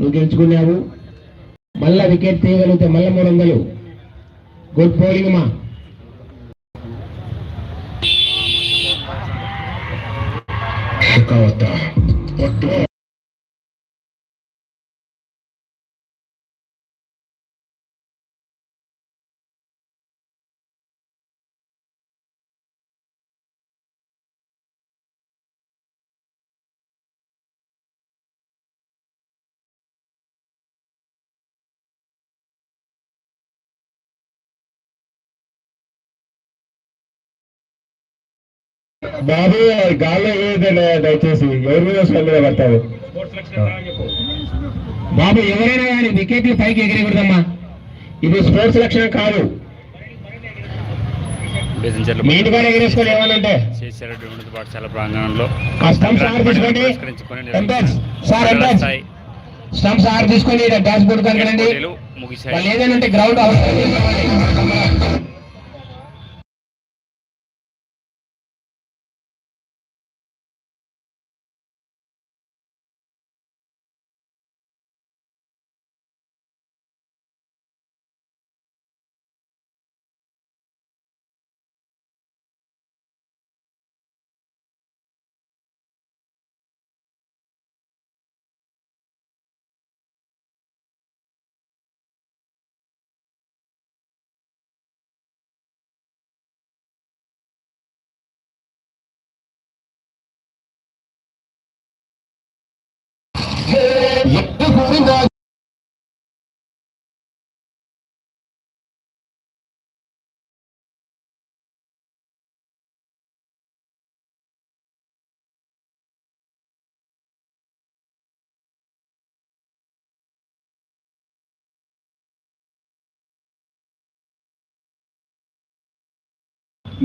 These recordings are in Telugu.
నువ్వు గెలుచుకున్నావు. మళ్ళా వికెట్ తీయగలిగితే మళ్ళా మూడు వందలు. గుడ్ బౌలింగ్ మా శుకావత బాబు గాల్లో ఏదైనా దయచేసి ఎవరి మీద బాబు ఎవరైనా కానీ వికెట్లు పైకి ఎగిరకూడదమ్మా. ఇది స్పోర్ట్స్ లక్షణం కాదు. బేసించర్ల మీ ఏమనంటే? పాఠశాల ప్రాంగణంలో స్టంప్స్ తీసుకొని డాష్ కనకండి వాళ్ళు ఏదైనా గ్రౌండ్ అవసరం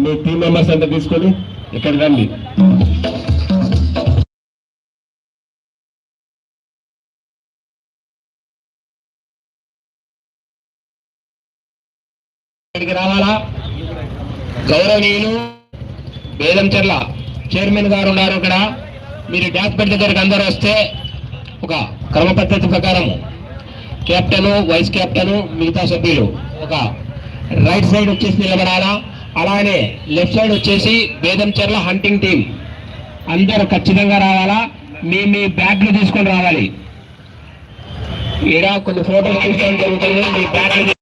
మీ టీం మెంబర్స్ అంతా తీసుకొని ఇక్కడ రండి. ఇక్కడికి రావాలా? గౌరవనీయులు బేదంచెర్ల చైర్మన్ గారు ఉన్నారు ఇక్కడ. మీరు డాష్ బెడ్ దగ్గరికి అందరూ వస్తే ఒక క్రమ పద్ధతి ప్రకారం కెప్టెన్ వైస్ కెప్టెన్ మిగతా సభ్యులు ఒక రైట్ సైడ్ వచ్చేసి నిలబడాలా? అలానే లెఫ్ట్ సైడ్ వచ్చేసి బేదంచెర్ల హంటింగ్ టీం అందరూ ఖచ్చితంగా రావాలా? మీ మీ బ్యాగ్లు తీసుకొని రావాలి. ఈడ కొన్ని ఫోటోలు తీసుకోవడం జరుగుతుంది. మీ బ్యాగ్లు